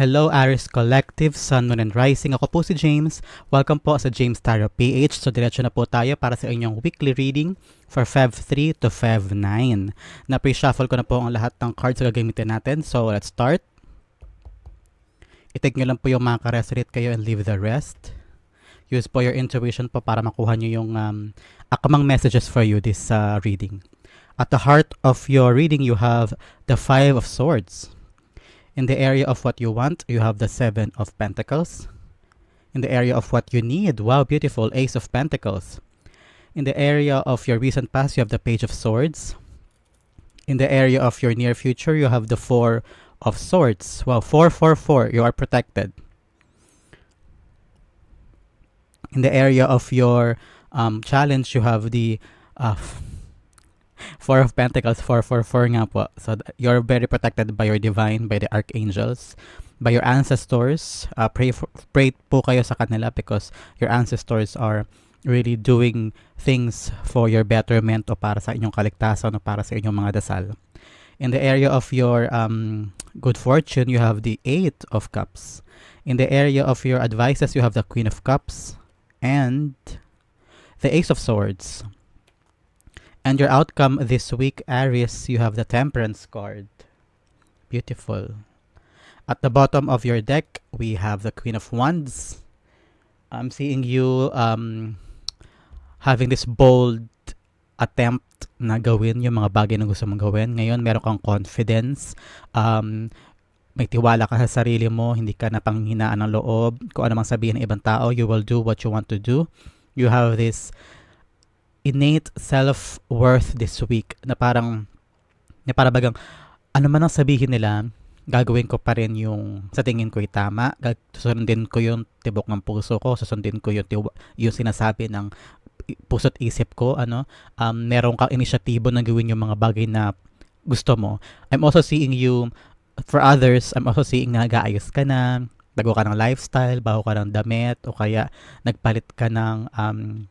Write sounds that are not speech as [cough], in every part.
Hello Aris Collective, Sun, Moon and Rising. Ako po si James. Welcome po sa James Tarot PH. So diretso na po tayo para sa inyong weekly reading for Feb 3 to Feb 9. Na-pre-shuffle ko na po ang lahat ng cards na gagamitin natin. So let's start. I-take nyo lang po yung mga ka-resonate kayo and leave the rest. Use po your intuition po para makuha nyo yung um, akamang messages for you this uh, reading. At the heart of your reading, you have the Five of Swords. In the area of what you want, you have the Seven of Pentacles. In the area of what you need, wow, beautiful, Ace of Pentacles. In the area of your recent past, you have the Page of Swords. In the area of your near future, you have the Four of Swords. Wow, 444, you are protected. In the area of your um, challenge, you have the uh, Four of Pentacles, 444 nga po. So, you're very protected by your divine, by the archangels, by your ancestors. Uh, pray, for, pray po kayo sa kanila because your ancestors are really doing things for your betterment o para sa inyong kaligtasan o para sa inyong mga dasal. In the area of your um, good fortune, you have the Eight of Cups. In the area of your advices, you have the Queen of Cups and the Ace of Swords. And your outcome this week, Aries, you have the Temperance card. Beautiful. At the bottom of your deck, we have the Queen of Wands. I'm seeing you um, having this bold attempt na gawin yung mga bagay na gusto mong gawin. Ngayon, meron kang confidence. Um, may tiwala ka sa sarili mo, hindi ka napanghinaan ng loob. Kung ano mang sabihin ng ibang tao, you will do what you want to do. You have this innate self-worth this week na parang na para bagang ano man ang sabihin nila gagawin ko pa rin yung sa tingin ko ay tama susundin ko yung tibok ng puso ko susundin ko yung yung sinasabi ng puso't isip ko ano. Um, meron kang inisyatibo na gawin yung mga bagay na gusto mo. I'm also seeing you for others I'm also seeing na nag-aayos ka na bago ka ng lifestyle bago ka ng damit o kaya nagpalit ka ng um,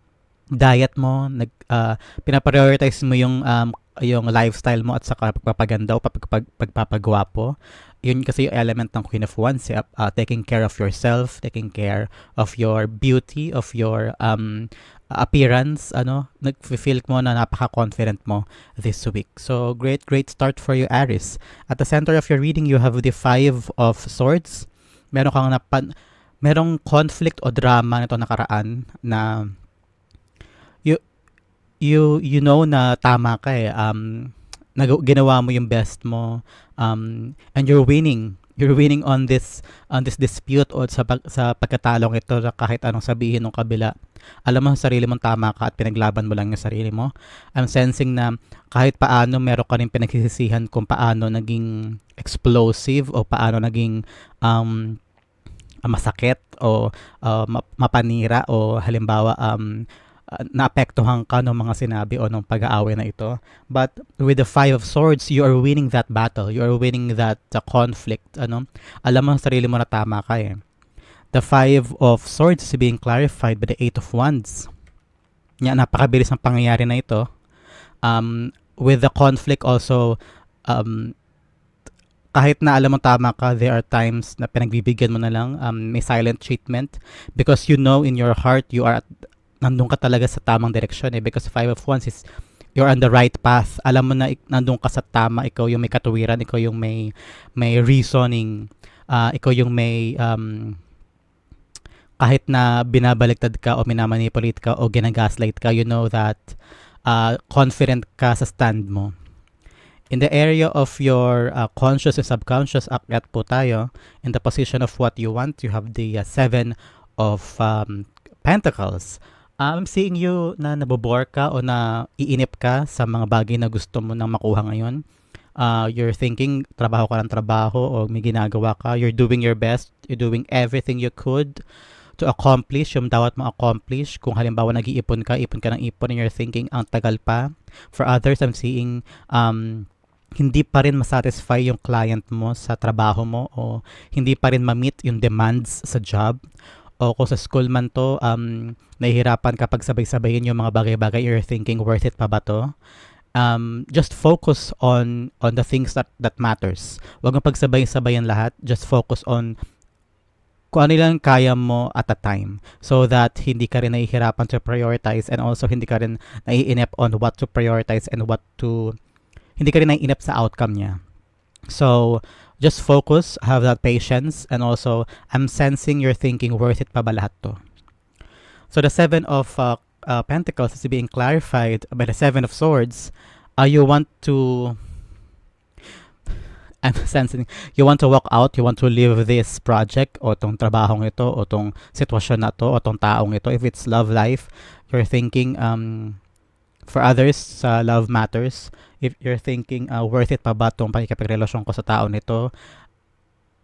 diet mo, nag uh, pinaprioritize mo yung um, yung lifestyle mo at saka pagpapaganda o pag, pagpapagwapo. Yun kasi yung element ng Queen of Wands, uh, taking care of yourself, taking care of your beauty, of your um, appearance, ano, nag-feel mo na napaka-confident mo this week. So, great, great start for you, Aries. At the center of your reading, you have the Five of Swords. Meron kang napan, merong conflict o drama nito nakaraan na you you know na tama ka eh. Um, nag, ginawa mo yung best mo. Um, and you're winning. You're winning on this on this dispute o sa pag, sa pagkatalong ito kahit anong sabihin ng kabila. Alam mo sa sarili mong tama ka at pinaglaban mo lang yung sarili mo. I'm sensing na kahit paano meron ka rin pinagsisisihan kung paano naging explosive o paano naging um, masakit o uh, mapanira o halimbawa um, uh, naapektuhan ka ng mga sinabi o ng pag-aaway na ito. But with the Five of Swords, you are winning that battle. You are winning that uh, conflict. Ano? Alam mo sa sarili mo na tama ka eh. The Five of Swords is being clarified by the Eight of Wands. Nga, napakabilis ng pangyayari na ito. Um, with the conflict also, um, kahit na alam mo tama ka, there are times na pinagbibigyan mo na lang, um, may silent treatment because you know in your heart you are at, nandun ka talaga sa tamang direksyon eh because five of wands is you're on the right path. Alam mo na nandun ka sa tama, ikaw yung may katuwiran, ikaw yung may may reasoning, uh, ikaw yung may um, kahit na binabaliktad ka o minamanipulate ka o ginagaslight ka, you know that uh, confident ka sa stand mo. In the area of your uh, conscious and subconscious, akyat po tayo. In the position of what you want, you have the uh, seven of um, pentacles. I'm seeing you na nabobore ka o na iinip ka sa mga bagay na gusto mo nang makuha ngayon. Uh, you're thinking, trabaho ka ng trabaho o may ginagawa ka. You're doing your best. You're doing everything you could to accomplish yung dapat mo accomplish. Kung halimbawa nag-iipon ka, ipon ka ng ipon and you're thinking, ang tagal pa. For others, I'm seeing um, hindi pa rin masatisfy yung client mo sa trabaho mo o hindi pa rin ma-meet yung demands sa job o kung sa school man to, um, nahihirapan kapag sabay-sabayin yung mga bagay-bagay, you're thinking, worth it pa ba to? um, just focus on on the things that that matters. Huwag mo pagsabay-sabayan lahat. Just focus on kung ano lang kaya mo at a time so that hindi ka rin nahihirapan to prioritize and also hindi ka rin naiinip on what to prioritize and what to hindi ka rin naiinip sa outcome niya. So, just focus, have that patience, and also, I'm sensing you're thinking, worth it pa ba lahat to? So, the Seven of uh, uh, Pentacles is being clarified by the Seven of Swords. Uh, you want to [laughs] I'm sensing you want to walk out, you want to leave this project o tong trabahong ito o tong sitwasyon na to o tong taong ito. If it's love life, you're thinking um, for others sa love matters. If you're thinking uh, worth it pa ba tong pakikipagrelasyon ko sa tao nito,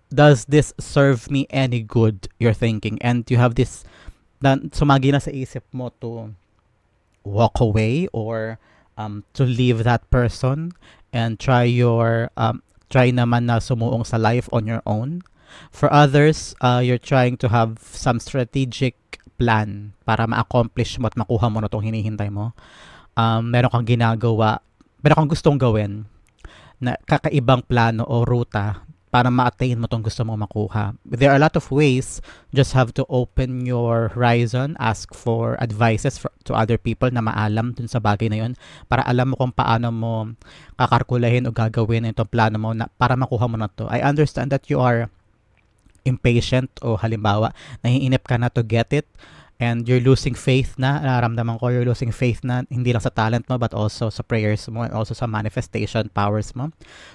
does this serve me any good? You're thinking and you have this na sumagi na sa isip mo to walk away or um, to leave that person and try your um, try naman na sumuong sa life on your own. For others, uh, you're trying to have some strategic plan para ma-accomplish mo at makuha mo na itong hinihintay mo. Um, meron kang ginagawa, meron kang gustong gawin na kakaibang plano o ruta para ma-attain mo tong gusto mong makuha. There are a lot of ways. Just have to open your horizon, ask for advices for, to other people na maalam dun sa bagay na yun para alam mo kung paano mo kakarkulahin o gagawin itong plano mo na, para makuha mo na to. I understand that you are impatient o halimbawa, nahiinip ka na to get it and you're losing faith na, nararamdaman ko, you're losing faith na hindi lang sa talent mo but also sa prayers mo and also sa manifestation powers mo.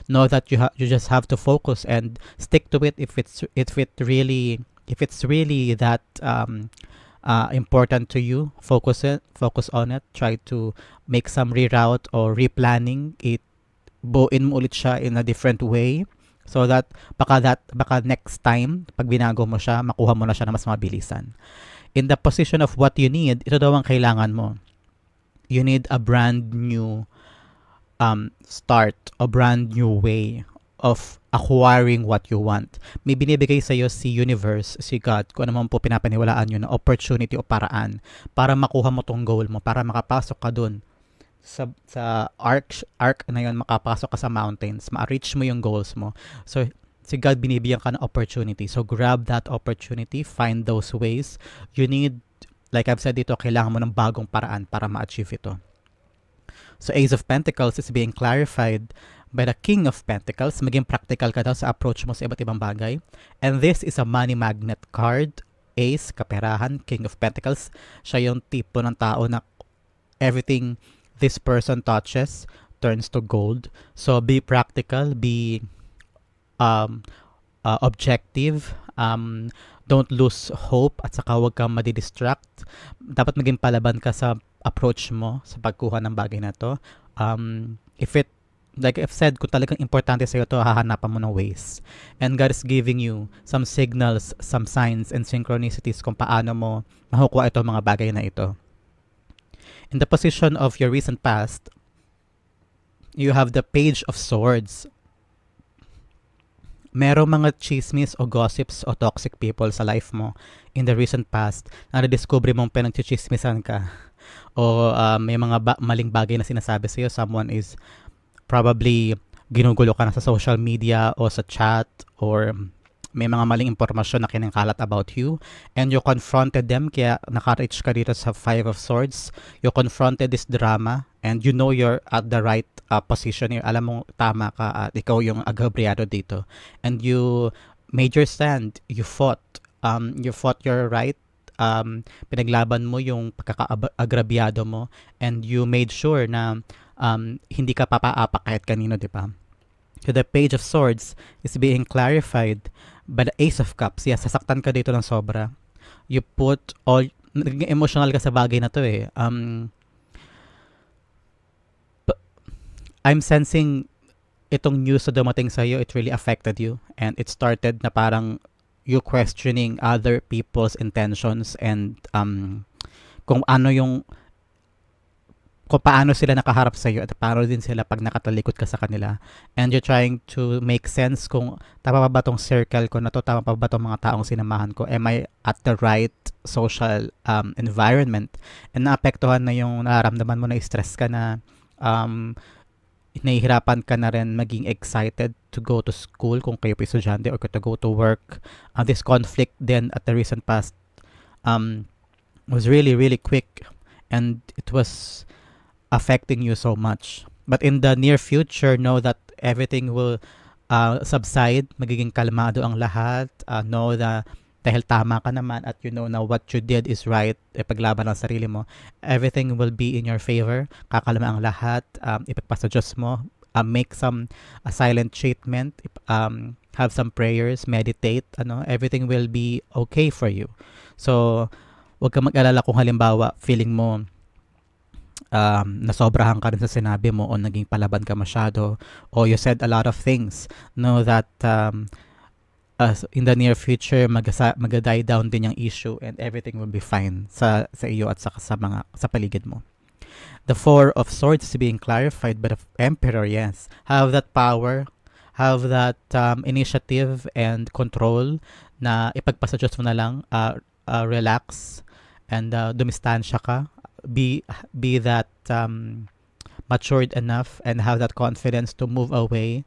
Know that you ha- you just have to focus and stick to it if it's if it really if it's really that um uh, important to you, focus it, focus on it, try to make some reroute or replanning it. Buuin mo ulit siya in a different way so that baka that baka next time pag binago mo siya makuha mo na siya na mas mabilisan in the position of what you need, ito daw ang kailangan mo. You need a brand new um, start, a brand new way of acquiring what you want. May binibigay sa iyo si universe, si God, kung ano man po pinapaniwalaan nyo na opportunity o paraan para makuha mo tong goal mo, para makapasok ka dun sa sa arc arc na yon makapasok ka sa mountains, ma-reach mo yung goals mo. So si God binibigyan ka ng opportunity. So grab that opportunity, find those ways. You need, like I've said dito, kailangan mo ng bagong paraan para ma-achieve ito. So Ace of Pentacles is being clarified by the King of Pentacles. Maging practical ka daw sa approach mo sa iba't ibang bagay. And this is a money magnet card. Ace, kaperahan, King of Pentacles. Siya yung tipo ng tao na everything this person touches turns to gold. So be practical, be um, uh, objective, um, don't lose hope at saka huwag kang madidistract. Dapat maging palaban ka sa approach mo sa pagkuha ng bagay na to. Um, if it, like I've said, kung talagang importante sa'yo to, hahanapan mo ng ways. And God is giving you some signals, some signs and synchronicities kung paano mo makukuha ito mga bagay na ito. In the position of your recent past, you have the Page of Swords merong mga chismis o gossips o toxic people sa life mo in the recent past na na-discover mong pinagchichismisan ka. O uh, may mga ba- maling bagay na sinasabi sa'yo. Someone is probably ginugulo ka na sa social media o sa chat or may mga maling impormasyon na kinakalat about you and you confronted them kaya naka-reach ka dito sa Five of Swords. You confronted this drama and you know you're at the right uh, position yung alam mong tama ka at ikaw yung agabriado dito. And you made your stand. You fought um you fought your right. Um pinaglaban mo yung pagkakaagrabyado mo and you made sure na um hindi ka papaapa kahit kanino di ba? So the Page of Swords is being clarified the Ace of Cups. Yeah, sasaktan ka dito ng sobra. You put all, naging emotional ka sa bagay na to eh. Um, I'm sensing itong news na dumating sa iyo, it really affected you and it started na parang you questioning other people's intentions and um kung ano yung kung paano sila nakaharap sa iyo at paano din sila pag nakatalikod ka sa kanila. And you're trying to make sense kung tama pa ba tong circle ko na to, tama pa ba tong mga taong sinamahan ko, am I at the right social um, environment? And naapektuhan na yung nararamdaman mo na stress ka na Um, nahihirapan ka na rin maging excited to go to school kung kayo pa estudyante or to go to work. Uh, this conflict then at the recent past um, was really, really quick and it was affecting you so much. But in the near future, know that everything will uh, subside, magiging kalmado ang lahat. Uh, know that dahil tama ka naman at you know na what you did is right, e paglaban ng sarili mo, everything will be in your favor. Kakalma ang lahat, um, ipagpasa Diyos mo, uh, make some a silent treatment, um, have some prayers, meditate, ano, everything will be okay for you. So, huwag ka mag-alala kung halimbawa feeling mo um, nasobrahan ka rin sa sinabi mo o naging palaban ka masyado o you said a lot of things. Know that um, uh, in the near future magasa, mag-die down din yung issue and everything will be fine sa sa iyo at sa sa mga sa paligid mo. The four of swords being clarified by the emperor, yes. Have that power, have that um, initiative and control na ipagpasa Diyos mo na lang, uh, uh, relax and uh, dumistansya ka. Be be that um, matured enough and have that confidence to move away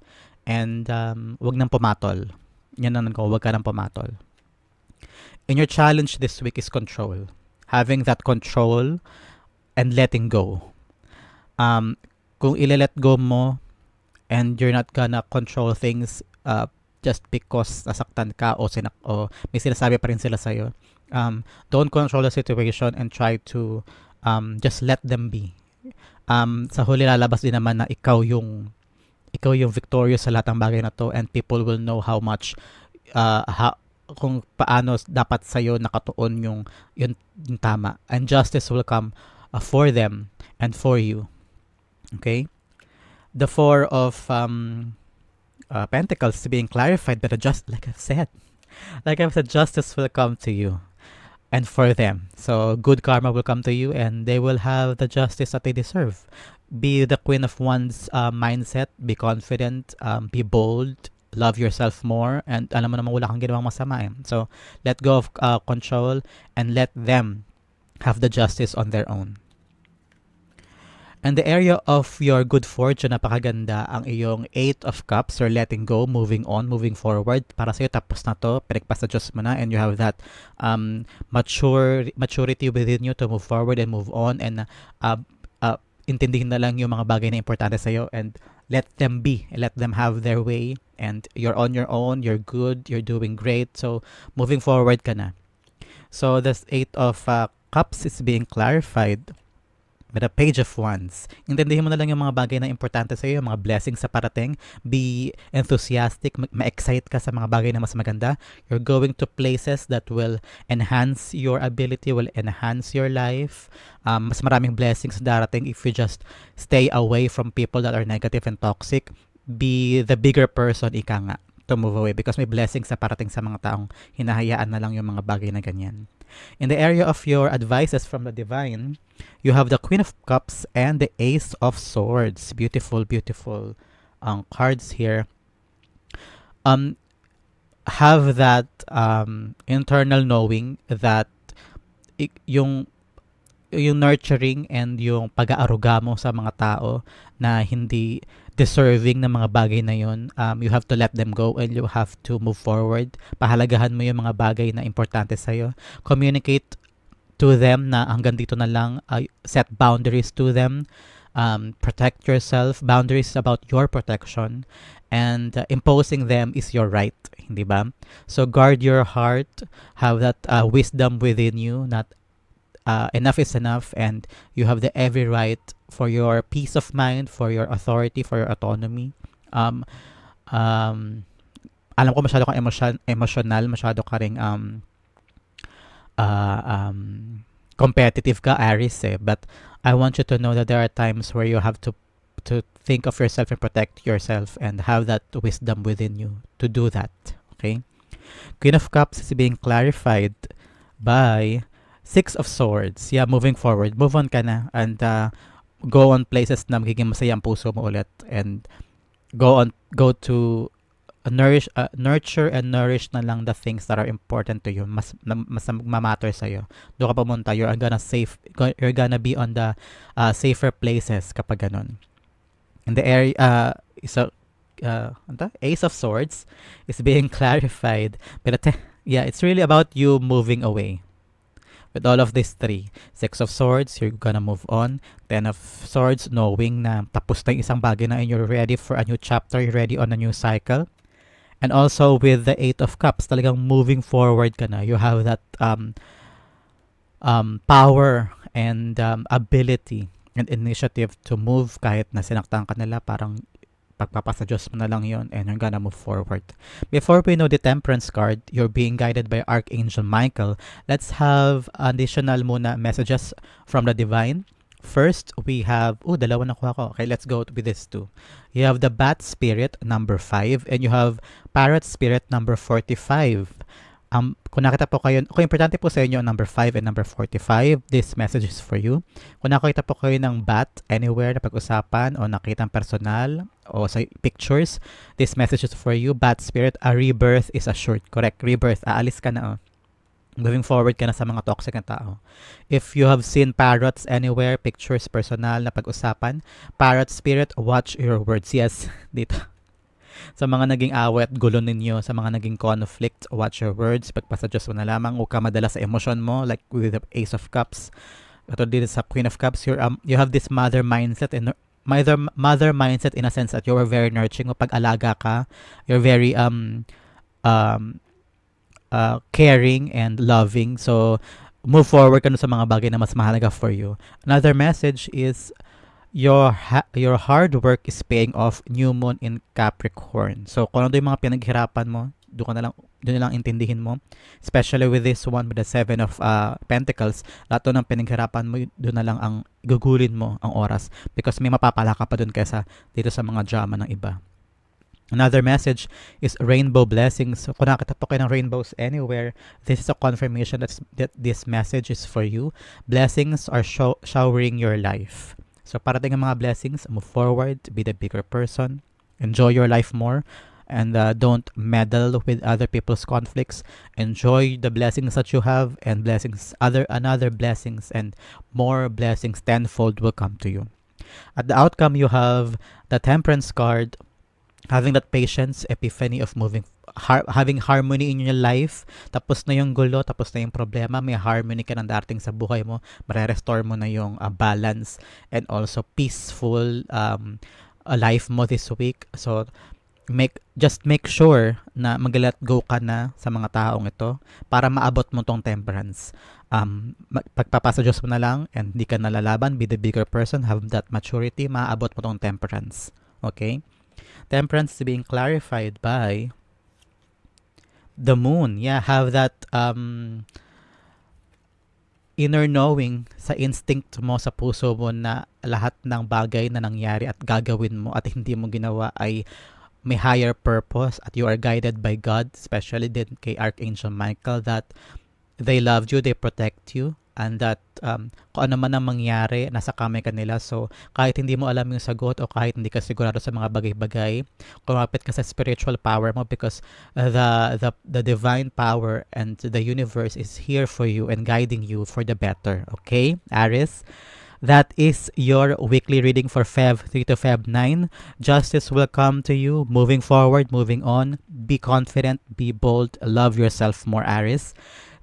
and um, wag nang pumatol yan naman ko, huwag ka nang pumatol. And your challenge this week is control. Having that control and letting go. Um, kung ile-let go mo and you're not gonna control things uh, just because nasaktan ka o, sinak o may sinasabi pa rin sila sa'yo, um, don't control the situation and try to um, just let them be. Um, sa huli lalabas din naman na ikaw yung ikaw yung victorious sa lahat ng bagay na to and people will know how much uh, ha, kung paano dapat sa iyo nakatuon yung, yung, yung tama. And justice will come uh, for them and for you. Okay? The four of um, uh, pentacles being clarified but just like I've said [laughs] like I've said justice will come to you and for them. So good karma will come to you and they will have the justice that they deserve. Be the queen of one's uh, mindset, be confident, um, be bold, love yourself more, and alam mo naman wala kang ginawang masama eh. So, let go of uh, control and let them have the justice on their own. And the area of your good fortune, napakaganda ang iyong Eight of Cups or letting go, moving on, moving forward. Para sa'yo, tapos na to, pinagpasa Diyos mo na, and you have that um, mature maturity within you to move forward and move on and uh, uh, intindihin na lang yung mga bagay na importante sa'yo and let them be. Let them have their way. And you're on your own. You're good. You're doing great. So, moving forward ka na. So, this Eight of uh, Cups is being clarified with a page of wands. Intindihin mo na lang yung mga bagay na importante sa iyo, mga blessings sa parating. Be enthusiastic, ma-excite ka sa mga bagay na mas maganda. You're going to places that will enhance your ability, will enhance your life. Um, mas maraming blessings darating if you just stay away from people that are negative and toxic. Be the bigger person, ika nga to move away because may blessings sa parating sa mga taong hinahayaan na lang yung mga bagay na ganyan. In the area of your advices from the divine, you have the Queen of Cups and the Ace of Swords. Beautiful, beautiful um, cards here. Um, have that um, internal knowing that yung yung nurturing and yung pag-aaruga mo sa mga tao na hindi deserving ng mga bagay na yun, um, you have to let them go and you have to move forward. Pahalagahan mo yung mga bagay na importante sa'yo. Communicate to them na hanggang dito na lang, uh, set boundaries to them. Um, protect yourself. Boundaries about your protection. And uh, imposing them is your right. Hindi ba? So guard your heart. Have that uh, wisdom within you. Not uh, enough is enough and you have the every right for your peace of mind, for your authority, for your autonomy. Um, um, alam ko masyado kang emotion, emotional, masyado ka ring um, uh, um, competitive ka, Aries eh. But I want you to know that there are times where you have to to think of yourself and protect yourself and have that wisdom within you to do that. Okay? Queen of Cups is being clarified by Six of Swords. Yeah, moving forward. Move on ka na and uh, go on places na magiging masaya ang puso mo ulit and go on go to nourish uh, nurture and nourish na lang the things that are important to you. Mas mas mamatter sa iyo do ka pumunta. You're gonna safe you're gonna be on the uh, safer places kapag ganun. In the area uh, so uh, ano ace of swords is being [laughs] clarified. But yeah it's really about you moving away with all of these three six of swords you're gonna move on ten of swords knowing na tapos na yung isang bagay na and you're ready for a new chapter you're ready on a new cycle And also with the Eight of Cups, talagang moving forward ka na. You have that um, um, power and um, ability and initiative to move kahit na sinaktan ka nila, parang pagpapasa Diyos mo na lang yon and you're gonna move forward. Before we know the Temperance card, you're being guided by Archangel Michael. Let's have additional muna messages from the Divine. First, we have, oh, dalawa na ko. Okay, let's go with this two. You have the Bat Spirit, number 5, and you have Parrot Spirit, number 45. Um, kung nakita po kayo, kung importante po sa inyo number 5 and number 45, this message is for you. Kung nakita po kayo ng bat anywhere na pag-usapan o nakita personal o sa pictures, this message is for you. Bat spirit, a rebirth is assured. Correct, rebirth. Aalis ka na oh moving forward ka na sa mga toxic na tao. If you have seen parrots anywhere, pictures, personal na pag-usapan, parrot spirit, watch your words. Yes, [laughs] dito. Sa mga naging awet, gulo ninyo, sa mga naging conflict, watch your words. Pagpasa Diyos mo na lamang, huwag ka madala sa emosyon mo, like with the Ace of Cups. Ito din sa Queen of Cups, you're, um, you have this mother mindset and mother, mother mindset in a sense that you're very nurturing. O pag-alaga ka, you're very um, um, uh, caring and loving. So, move forward ka sa mga bagay na mas mahalaga for you. Another message is your ha- your hard work is paying off new moon in Capricorn. So, kung ano yung mga pinaghirapan mo, doon ka na lang doon na lang intindihin mo. Especially with this one with the Seven of uh, Pentacles, lahat ng pinaghirapan mo, doon na lang ang gugulin mo ang oras because may mapapala ka pa doon kaysa dito sa mga drama ng iba. Another message is rainbow blessings. So, kung nakita po kayo ng rainbows anywhere, this is a confirmation that, that this message is for you. Blessings are show, showering your life. So, parating ang mga blessings, move forward, be the bigger person, enjoy your life more, and uh, don't meddle with other people's conflicts. Enjoy the blessings that you have, and blessings, other another blessings, and more blessings tenfold will come to you. At the outcome, you have the Temperance card, having that patience, epiphany of moving, har- having harmony in your life, tapos na yung gulo, tapos na yung problema, may harmony ka nang darating sa buhay mo, mare-restore mo na yung uh, balance and also peaceful um, uh, life mo this week. So, make just make sure na mag-let go ka na sa mga taong ito para maabot mo tong temperance. Um, pagpapasa Diyos mo na lang and hindi ka nalalaban, be the bigger person, have that maturity, maabot mo tong temperance. Okay? temperance is being clarified by the moon. Yeah, have that um, inner knowing sa instinct mo sa puso mo na lahat ng bagay na nangyari at gagawin mo at hindi mo ginawa ay may higher purpose at you are guided by God, especially din kay Archangel Michael that they loved you, they protect you, and that um, kung ano man ang mangyari, nasa kamay ka nila. So, kahit hindi mo alam yung sagot o kahit hindi ka sigurado sa mga bagay-bagay, kumapit ka sa spiritual power mo because uh, the, the, the divine power and the universe is here for you and guiding you for the better. Okay, Aries? That is your weekly reading for Feb 3 to Feb 9. Justice will come to you. Moving forward, moving on. Be confident, be bold, love yourself more, Aries.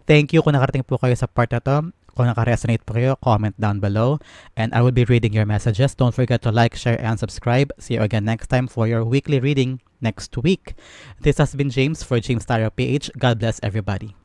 Thank you kung nakarating po kayo sa part na to. Kung naka-resonate po kayo, comment down below. And I will be reading your messages. Don't forget to like, share, and subscribe. See you again next time for your weekly reading next week. This has been James for James Tarot PH. God bless everybody.